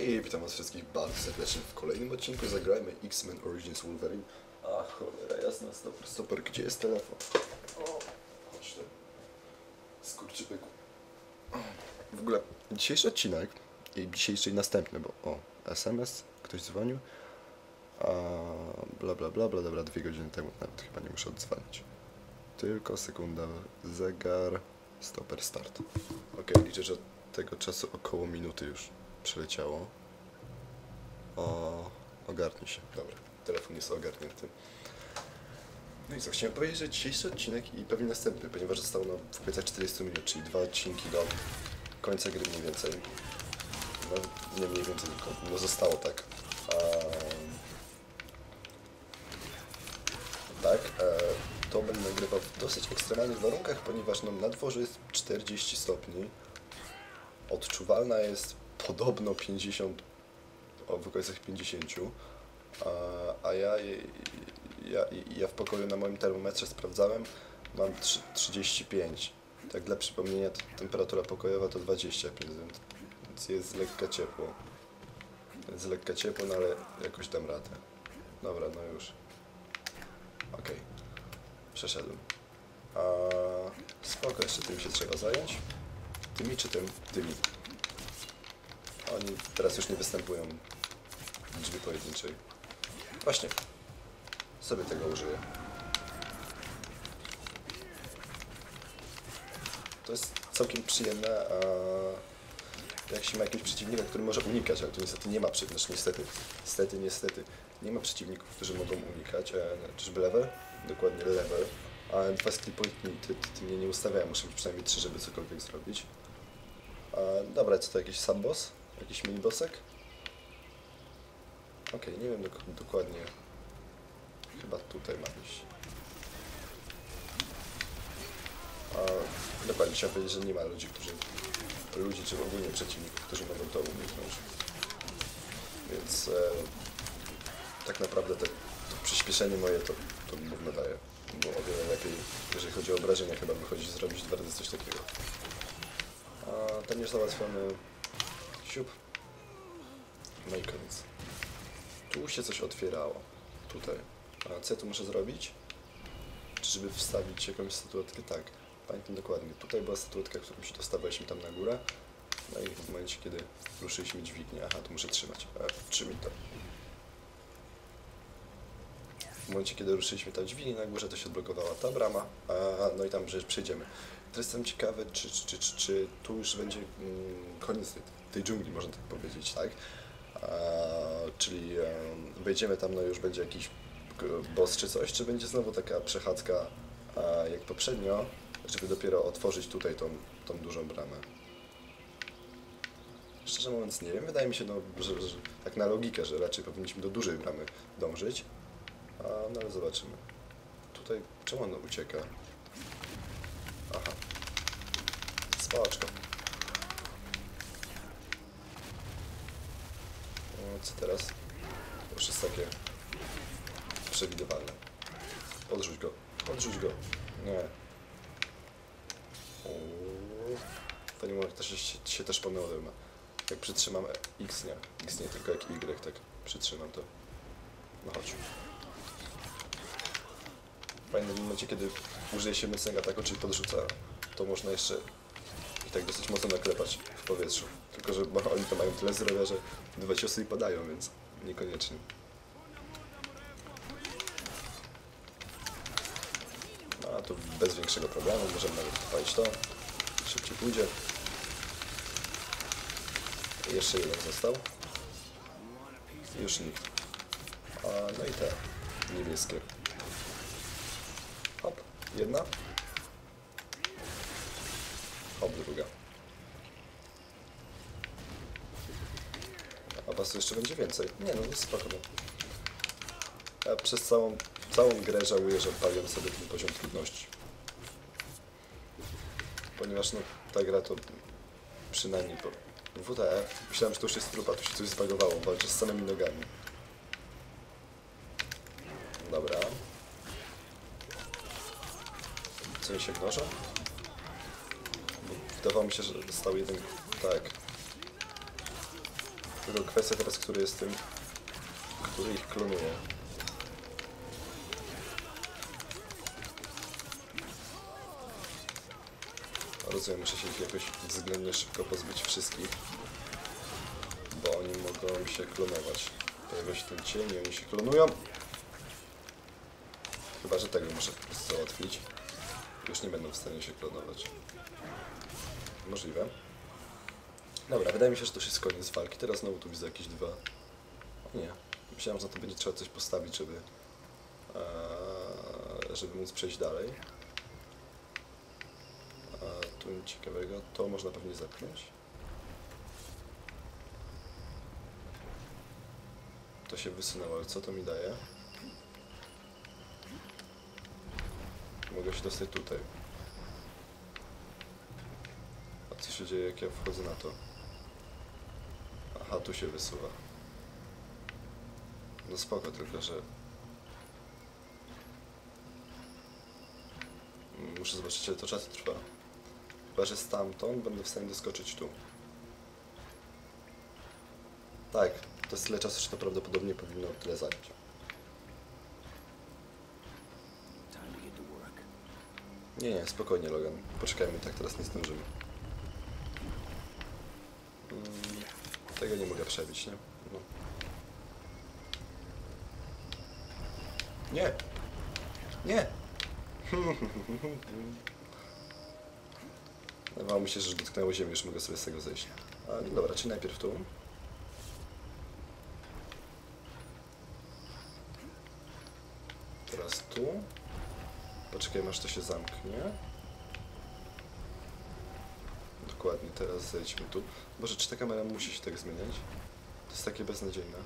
Hej, witam was wszystkich bardzo serdecznie w kolejnym odcinku Zagrajmy X-Men Origins Wolverine. A cholera jasna, stopper, stopper, gdzie jest telefon? O, chodź tu. Skurczybyku. W ogóle dzisiejszy odcinek i dzisiejszy i następny, bo o, SMS, ktoś dzwonił, a bla bla bla bla, dobra, dwie godziny temu nawet chyba nie muszę odzwonić. Tylko sekunda, zegar, stopper, start. Okej, liczę, że tego czasu około minuty już przeleciało. O, ogarnij się. Dobra, telefon jest ogarnięty. No i co, chciałem powiedzieć, że dzisiejszy odcinek i pewnie następny, ponieważ zostało no, w okolicach 40 minut, czyli dwa odcinki do końca gry mniej więcej. No, nie mniej więcej, tylko no, zostało tak. Ehm, tak, e, to będę nagrywał w dosyć ekstremalnych warunkach, ponieważ no, na dworze jest 40 stopni. Odczuwalna jest podobno 50, o, w okolicach 50, a, a ja, ja, ja w pokoju na moim termometrze sprawdzałem, mam trzy- 35. Tak dla przypomnienia, temperatura pokojowa to 25, więc jest lekka ciepło. Jest lekka ciepło, no ale jakoś dam radę. Dobra, no już. Okej. Przeszedłem. A, spoko, jeszcze tym się trzeba zająć. Tymi czy tym? Tymi. Oni teraz już nie występują w drzwi pojedynczej. Właśnie. Sobie tego użyję. To jest całkiem przyjemne, a jak się ma jakiegoś przeciwnika, który może unikać, ale tu niestety nie ma, przy- znaczy niestety, niestety, niestety, nie ma przeciwników, którzy mogą unikać. E, czyżby level? Dokładnie level. A dwa skill pointy ty, ty, ty mnie nie ustawiają, muszę mieć przynajmniej trzy, żeby cokolwiek zrobić. A, dobra, co to jakiś subboss? Jakiś minibosek? Okej, nie wiem dok- dokładnie. Chyba tutaj ma iść. A, dokładnie, chciałem powiedzieć, że nie ma ludzi, którzy... Ludzi, czy ogólnie przeciwników, którzy mogą to uniknąć. Więc e, tak naprawdę te, to przyspieszenie moje to, to gówno daje. Bo o wiele lepiej, jeżeli chodzi o obrażenia, chyba wychodzi zrobić dwa razy coś takiego. A ten już załatwiony. Siup. No i koniec. Tu się coś otwierało. Tutaj. A co ja tu muszę zrobić? Czy żeby wstawić jakąś statuetkę? Tak. Pamiętam dokładnie. Tutaj była statuetka, którą się dostawaliśmy tam na górę. No i w momencie, kiedy ruszyliśmy dźwignię. Aha, tu muszę trzymać. E, trzymaj to. W momencie, kiedy ruszyliśmy tam dźwignię na górze, to się odblokowała ta brama. A, no i tam przejdziemy. Teraz jestem ciekawy, czy, czy, czy, czy, czy tu już będzie mm, koniec tej, tej dżungli, można tak powiedzieć, tak? Czyli em, wejdziemy tam, no już będzie jakiś boss czy coś, czy będzie znowu taka przechadzka jak poprzednio, żeby dopiero otworzyć tutaj tą, tą dużą bramę. Szczerze mówiąc nie wiem, wydaje mi się, no, że, że tak na logikę, że raczej powinniśmy do dużej bramy dążyć, a, no ale zobaczymy. Tutaj, czemu on ucieka? Aha. Spoczko. No, co teraz? To już jest takie przewidywalne. Podrzuć go. Podrzuć go. Nie. To nie może też się, się też pomyliłem. Jak przytrzymam X nie. X nie, tylko jak Y, tak przytrzymam to. No chodź. Fajne w momencie, kiedy użyje się mocnego ataku, czyli podrzuca, to można jeszcze i tak dosyć mocno naklepać w powietrzu. Tylko, że oni to mają tyle zdrowia, że dwa ciosy i padają, więc niekoniecznie. No a tu bez większego problemu możemy nawet odpalić to. Szybciej pójdzie. Jeszcze jeden został. Już nikt. A, no i te niebieskie. Hop, jedna. Hop, druga. A was jeszcze będzie więcej. Nie no, jest spoko. Ja przez całą, całą grę żałuję, że odpaliłem sobie ten poziom trudności. Ponieważ no, ta gra to przynajmniej po WTE, myślałem, że to już jest trupa, tu się coś zbagowało, walczę z samymi nogami. Dobra. Co mi się gnoszą? Wydawało mi się, że stał jeden... Tak. Tylko kwestia teraz, który jest tym, który ich klonuje. Rozumiem, muszę się ich jakoś względnie szybko pozbyć wszystkich, bo oni mogą się klonować. Pojawia się ten cień i oni się klonują. Chyba, że tego muszę po prostu załatwić. Już nie będą w stanie się klonować. Możliwe. Dobra, wydaje mi się, że to już jest koniec walki. Teraz znowu tu widzę jakieś dwa. Nie. Myślałem, że na to będzie trzeba coś postawić, żeby, eee, żeby móc przejść dalej. A tu nic ciekawego. To można pewnie zepchnąć. To się wysunęło, ale co to mi daje? Mogę się dostać tutaj. Się dzieje, jak ja wchodzę na to? Aha, tu się wysuwa. No spoko, tylko że... Muszę zobaczyć, ile to czasu trwa. Chyba, że stamtąd będę w stanie doskoczyć tu. Tak, to jest tyle czasu, że to prawdopodobnie powinno tyle zająć. Nie, nie, spokojnie Logan. Poczekajmy, tak teraz nie zdążymy. Mm, tego nie mogę przebić, nie? No. Nie! Nie! Wydawało mi się, że dotknęło ziemi, już mogę sobie z tego zejść. A, no dobra, czyli najpierw tu. Teraz tu. Poczekajmy aż to się zamknie. Dokładnie, teraz zejdźmy tu. Boże, czy ta kamera musi się tak zmieniać? To jest takie beznadziejne.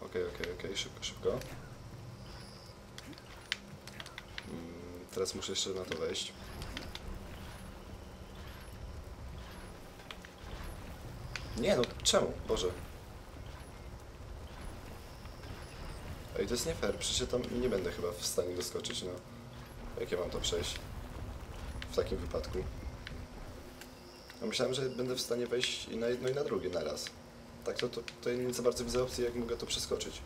Okej, okej, okej, szybko, szybko. Mm, Teraz muszę jeszcze na to wejść. Nie no, czemu? Boże. Ej, to jest nie fair, przecież ja tam nie będę chyba w stanie doskoczyć, no. Jak ja mam to przejść? W takim wypadku. Myślałem, że będę w stanie wejść i na jedno i na drugie naraz. Tak to, to, to nie za bardzo widzę opcji, jak mogę to przeskoczyć.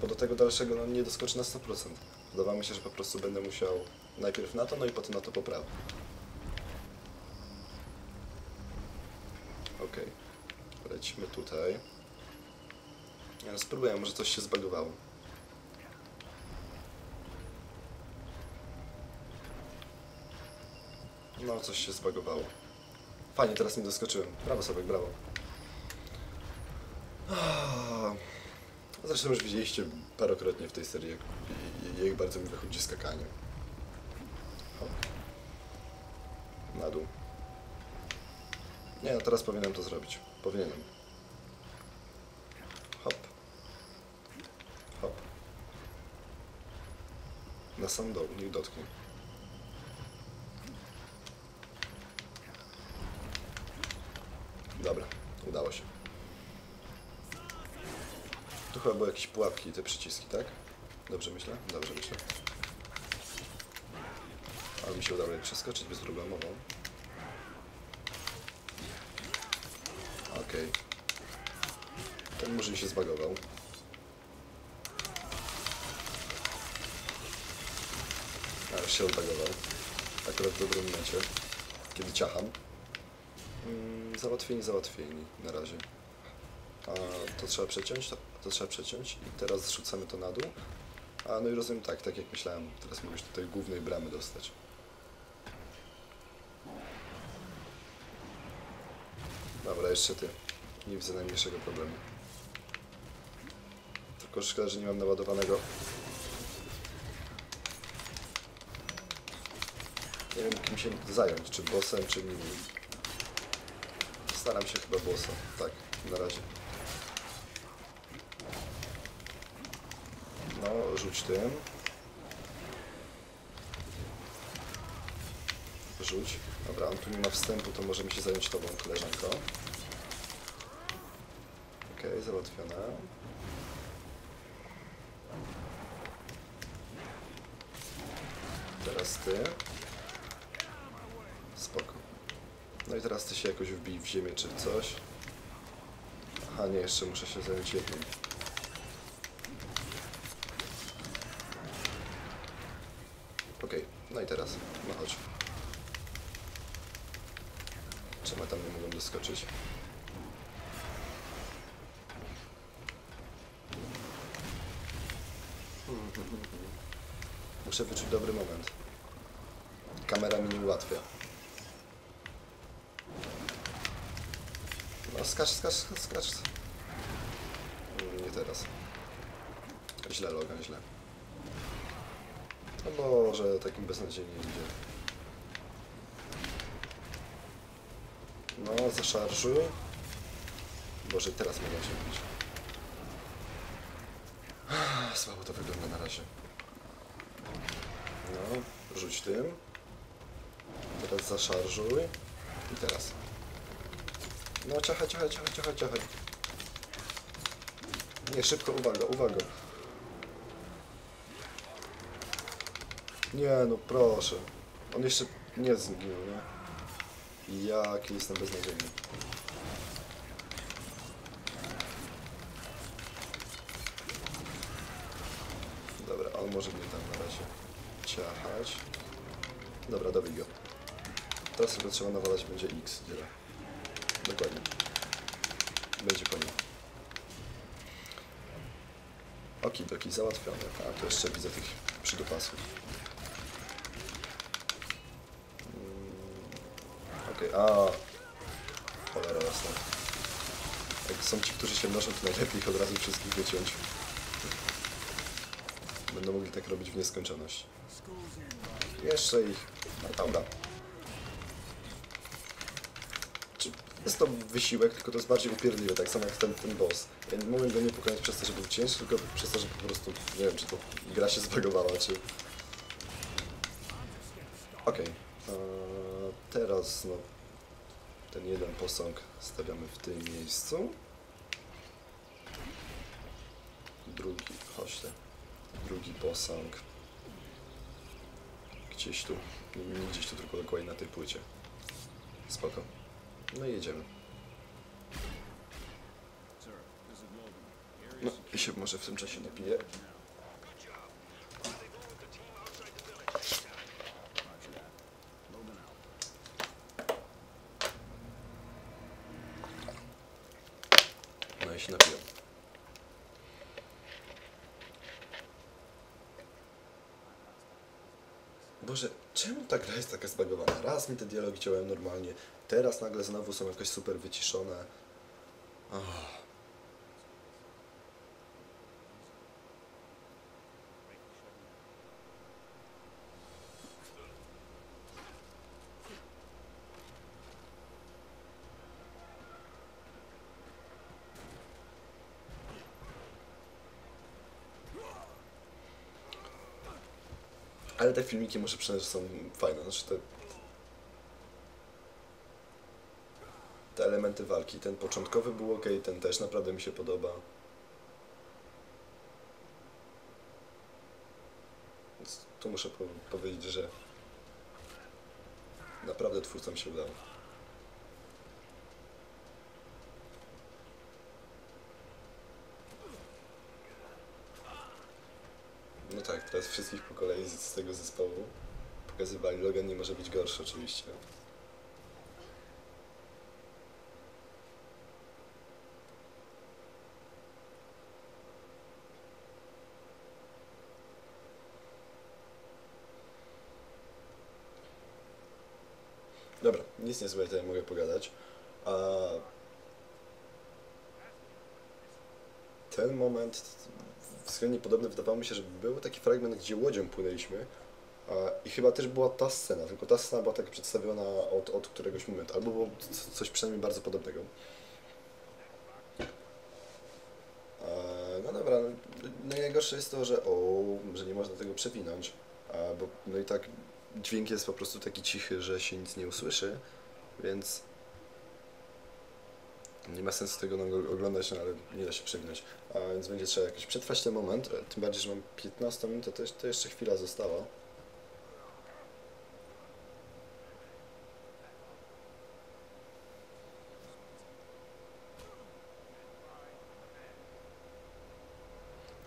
Bo do tego dalszego no, nie doskoczę na 100%. Wydawało mi się, że po prostu będę musiał najpierw na to, no i potem na to poprawę. Okej. Lecimy tutaj. Ja spróbuję, może coś się zbagowało. Coś się zbagowało. Fajnie, teraz nie doskoczyłem. Brawo sobie, brawo. Zresztą już widzieliście parokrotnie w tej serii, jak, jak bardzo mi wychodzi skakanie. Na dół. Nie, no teraz powinienem to zrobić. Powinienem. Hop. Hop. Na sam dół, niech dotknie. Dobra, udało się. Tu chyba były jakieś pułapki i te przyciski, tak? Dobrze myślę? Dobrze myślę. Ale mi się udało je przeskoczyć bezproblemowo. Okej. Ten murzyn się zbagował. A już się odbagował. Akurat w dobrym momencie, kiedy ciacham. Mm, załatwieni, załatwieni na razie. A to trzeba przeciąć, to, to trzeba przeciąć i teraz zrzucamy to na dół. A no i rozumiem tak, tak jak myślałem, teraz mogę się do tej głównej bramy dostać. Dobra, jeszcze ty. Nie widzę najmniejszego problemu. Tylko szkoda, że nie mam naładowanego. Nie wiem kim się zająć, czy bossem, czy nimi. Staram się chyba bossa, tak, na razie. No, rzuć tym. Rzuć. Dobra, on tu nie ma wstępu, to możemy się zająć tobą, koleżanko. Okej, załatwione. Teraz ty. Spoko. No i teraz ty się jakoś wbij w ziemię czy coś. Aha, nie, jeszcze muszę się zająć jednym. Okej, no i teraz, no chodź. Czemu tam nie mogą doskoczyć? Muszę wyczuć dobry moment. Kamera mi nie ułatwia. No skacz, skacz, skacz, Nie teraz. Źle, Logan, źle. No może takim beznadziejnie idzie. No, zaszarżuj. Boże, teraz mogę cię bić. Słabo to wygląda na razie. No, rzuć tym. Teraz zaszarżuj. I teraz. No, ciachaj, ciachaj, ciachaj, ciachaj, ciachaj. Nie, szybko, uwaga, uwaga. Nie, no proszę. On jeszcze nie zginął, nie? Jaki jestem beznadziejny. Dobra, on może mnie tam na razie ciachać. Dobra, dobij go. Teraz tylko trzeba nawalać będzie X. Dokładnie. Będzie po nim. Okidoki, załatwione. A, tu jeszcze widzę tych przydupasów. Mm, Okej, a Cholera jasna. Jak są ci, którzy się noszą, to najlepiej ich od razu wszystkich wyciąć. Będą mogli tak robić w nieskończoność. Jeszcze ich. No dobra. Czy jest to wysiłek, tylko to jest bardziej upierdliwe, tak samo jak ten, ten boss. Ja nie mogłem go nie pokonać przez to, że był ciężki, tylko przez to, że po prostu, nie wiem, czy to gra się zbagowała, czy... Okej. Eee, Teraz, no, ten jeden posąg stawiamy w tym miejscu. Drugi, chodź ty. Drugi posąg. Gdzieś tu. Nie gdzieś tu, tylko dokładnie na tej płycie. Spoko. No jedziemy. No i się może w tym czasie napiję. No i się napiję. Boże, czemu ta gra jest taka mi te dialogi działają normalnie, teraz nagle znowu są jakoś super wyciszone. Oh. Ale te filmiki muszę przyznać, że są fajne. Znaczy te, te elementy walki. Ten początkowy był ok, ten też naprawdę mi się podoba. Więc tu muszę po powiedzieć, że naprawdę twórcom się udało. No tak, teraz wszystkich po kolei z, tego zespołu pokazywali. Logan nie może być gorszy oczywiście. Dobra, nic nie słuchaj, tutaj mogę pogadać. A ten moment względnie podobny wydawało mi się, że był taki fragment, gdzie łodzią płynęliśmy i chyba też była ta scena, tylko ta scena była tak przedstawiona od, od któregoś momentu, albo było coś przynajmniej bardzo podobnego. No dobra, no, najgorsze jest to, że o, że nie można tego przewinąć, bo no i tak dźwięk jest po prostu taki cichy, że się nic nie usłyszy, więc nie ma sensu tego oglądać, no ale nie da się przewinąć. A więc będzie trzeba jakoś przetrwać ten moment, e, tym bardziej, że mam 15 minut, to, to jeszcze chwila została.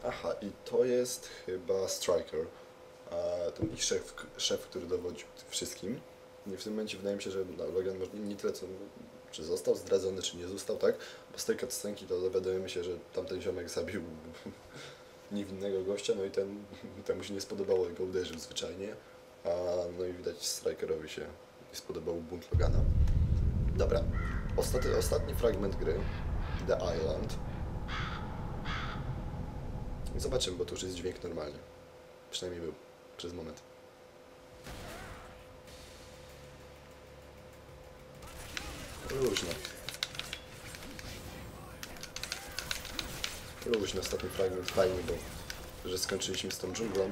Aha, i to jest chyba Striker, ten ich szef, szef który dowodził wszystkim. I w tym momencie wydaje mi się, że no, Logan może nie tyle co, czy został zdradzony, czy nie został, tak? Bo z tej cutscenki to dowiadujemy się, że tamten ziomek zabił niewinnego gościa, no i ten, temu się nie spodobało i go uderzył zwyczajnie. A, no i widać Strikerowi się nie spodobał bunt Logana. Dobra, Ostatni, ostatni fragment gry, The Island. Zobaczymy, bo to już jest dźwięk normalnie. Przynajmniej był przez moment. Luźno. Luźno ostatni fragment, fajnie, bo że skończyliśmy z tą dżunglą.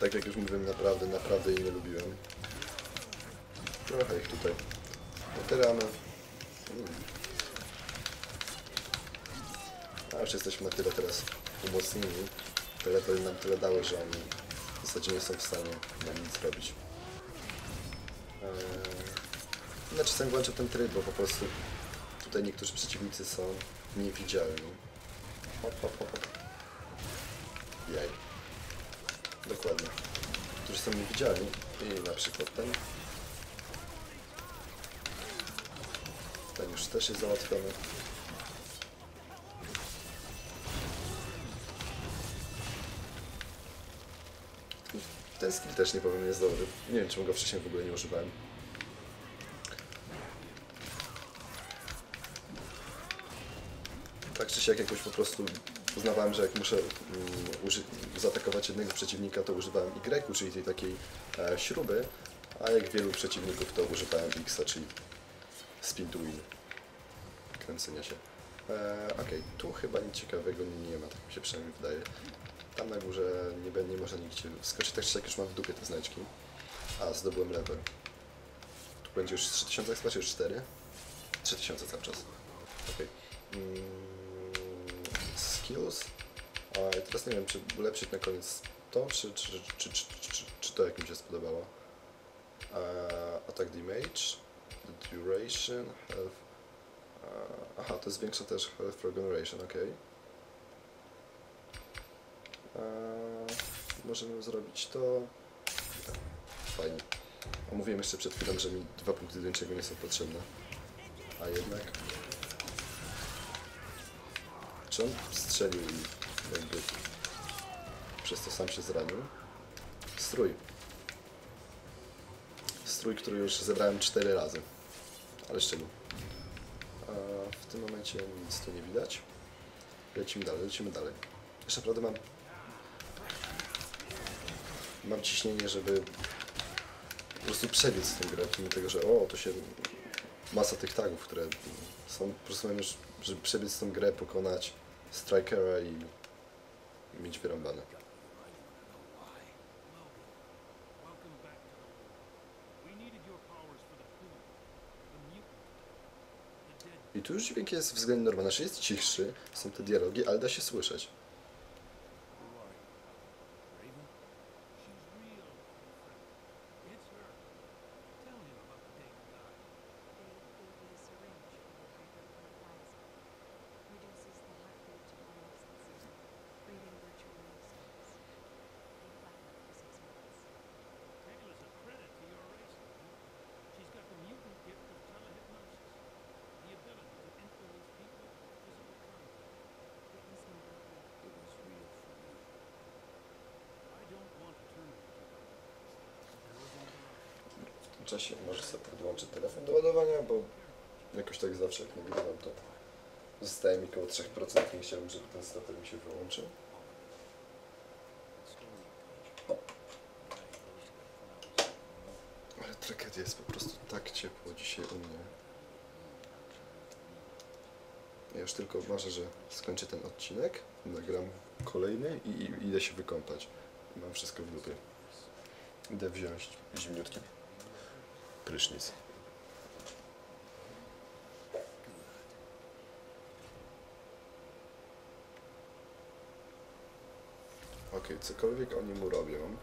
Tak jak już mówiłem, naprawdę, naprawdę jej nie lubiłem. Trochę ich tutaj potyramy. A już jesteśmy na tyle teraz umocnieni. Levely nam tyle dały, że oni w zasadzie nie są w stanie nam nic zrobić. Ja czasem włączę ten tryb, bo po prostu tutaj niektórzy przeciwnicy są niewidzialni. Hop, hop, hop. Jaj. Dokładnie. Którzy są niewidzialni i na przykład ten. Ten już też jest załatwiony. Ten skill też nie powiem jest dobry. Nie wiem czemu go wcześniej w ogóle nie używałem. Czy siak jakoś po prostu uznawałem, że jak muszę mm, zaatakować jednego przeciwnika, to używałem Y, czyli tej takiej e, śruby, a jak wielu przeciwników, to używałem X, czyli spin to win. Kręcenia się. E, Okej, tu chyba nic ciekawego nie ma, tak mi się przynajmniej wydaje. Tam na górze nie, nie można nigdzie skoczyć, tak czy siak już mam w dupie te znaczki. A, zdobyłem level. Tu będzie już 3000 ekspa, czy już 4? 3000 cały czas. Okej. Mm, skills. A teraz nie wiem, czy ulepszyć na koniec to, czy, czy, czy, czy, czy, czy to jak mi się spodobało. E, attack damage, the duration, health. E, aha, to zwiększa też health regeneration, ok. E, możemy zrobić to. Fajnie. Omówiłem jeszcze przed chwilą, że mi dwa punkty do niczego nie są potrzebne. A jednak. Strzelił i jakby przez to sam się zranił? Strój. Strój, który już zebrałem cztery razy. Ale szczegół. A w tym momencie nic tu nie widać. Lecimy dalej, lecimy dalej. Jeszcze naprawdę mam... Mam ciśnienie, żeby po prostu przebiec tę grę, mimo tego, że o, to się masa tych tagów, które są, po prostu mam już, żeby przebiec tę grę, pokonać Strikera i mieć wyrąbane. I tu już dźwięk jest względnie normalny, znaczy jest cichszy, są te dialogi, ale da się słyszeć. Czasie może sobie podłączyć telefon do ładowania, bo jakoś tak zawsze jak nagrywam to zostaje mi około 3%, nie chciałbym, żeby ten stater mi się wyłączył. Ale tragedia jest po prostu tak ciepło dzisiaj u mnie. Ja już tylko marzę, że skończę ten odcinek, nagram kolejny i, i idę się wykąpać. Mam wszystko w dupie. Idę wziąć zimniutki prysznic. Okej, cokolwiek oni mu robią,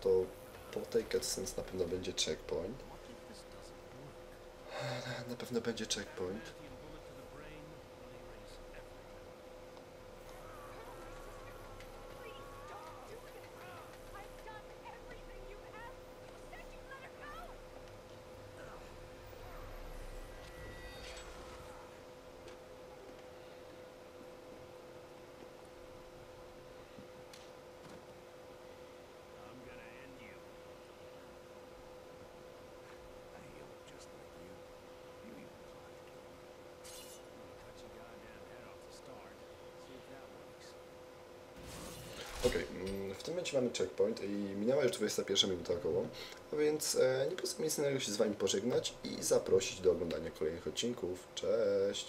to po tej cutscenes na pewno będzie checkpoint. Na pewno będzie checkpoint. Okej, mm, w tym momencie mamy checkpoint i minęła już 21 minuta około, a więc e, nie pozostaje mi się z Wami pożegnać i zaprosić do oglądania kolejnych odcinków. Cześć!